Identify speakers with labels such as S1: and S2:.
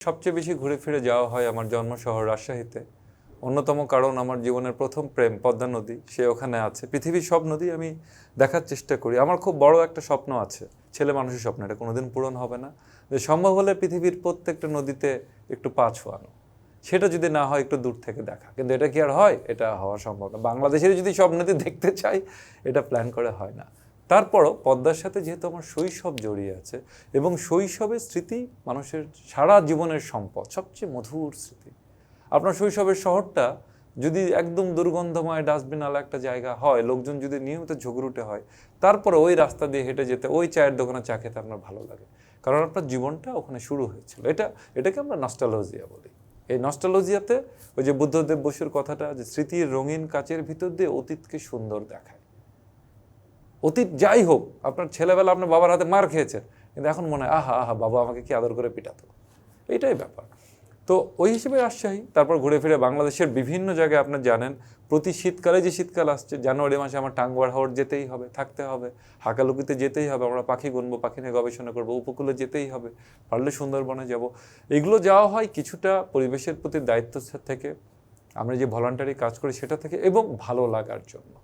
S1: সবচেয়ে বেশি ঘুরে ফিরে যাওয়া হয় আমার জন্ম শহর রাজশাহীতে। অন্যতম কারণ আমার জীবনের প্রথম প্রেম, পদ্মা নদী, সে ওখানে আছে। পৃথিবীর সব নদী আমি দেখার চেষ্টা করি। আমার খুব বড় একটা স্বপ্ন আছে, ছেলে মানুষের স্বপ্ন। এটা কোনোদিন পূরণ হবে না। যে সম্ভব হলে পৃথিবীর প্রত্যেকটা নদীতে একটু পা ছোঁয়ানো। সেটা যদি না হয়, একটু দূর থেকে দেখা। কিন্তু এটা কি আর হয়? এটা হওয়া সম্ভব না। বাংলাদেশের যদি সব নদী দেখতে চাই, এটা প্ল্যান করে হয় না। তারপরও পদ্মার সাথে যেহেতু আমার শৈশব জড়িয়ে আছে এবং শৈশবের স্মৃতি মানুষের সারা জীবনের সম্পদ, সবচেয়ে মধুর স্মৃতি। আপনার শৈশবের শহরটা যদি একদম দুর্গন্ধময় ডাস্টবিন একটা জায়গা হয়, লোকজন যদি নিয়মিত ঝগড়ুটে হয়, তারপরে ওই রাস্তা দিয়ে হেঁটে যেতে, ওই চায়ের দোকানে চা খেতে আপনার ভালো লাগে। কারণ আপনার জীবনটা ওখানে শুরু হয়েছিল। এটা, এটাকে আমরা নস্টালজিয়া বলি। এই নস্টালজিয়াতে ওই যে বুদ্ধদেব বসুর কথাটা, যে স্মৃতির রঙিন কাচের ভিতর দিয়ে অতীতকে সুন্দর দেখায়। অতীত যাই হোক, আপনার ছেলেবেলা আপনার বাবার হাতে মার খেয়েছেন, কিন্তু এখন মনে হয়, আহা আহা, বাবা আমাকে কি আদর করে পিটাতো? এইটাই ব্যাপার। তো ওই হিসেবে রাজশাহী তারপর ঘুরে ফিরে বাংলাদেশের বিভিন্ন জায়গায় আপনার জানেন, প্রতি শীতকালে যে শীতকাল আসছে, জানুয়ারি মাসে আমার টাঙ্গুয়ার হাওড় যেতেই হবে, থাকতে হবে, হাকালুকিতে যেতেই হবে, আমরা পাখি গুনবো, পাখি নিয়ে গবেষণা করব, উপকূলে যেতেই হবে, পারলে সুন্দরবনে যাব। এগুলো যাওয়া হয় কিছুটা পরিবেশের প্রতি দায়িত্ব থেকে, আমরা যে ভলান্টারি কাজ করি সেটা থেকে, এবং ভালো লাগার জন্য।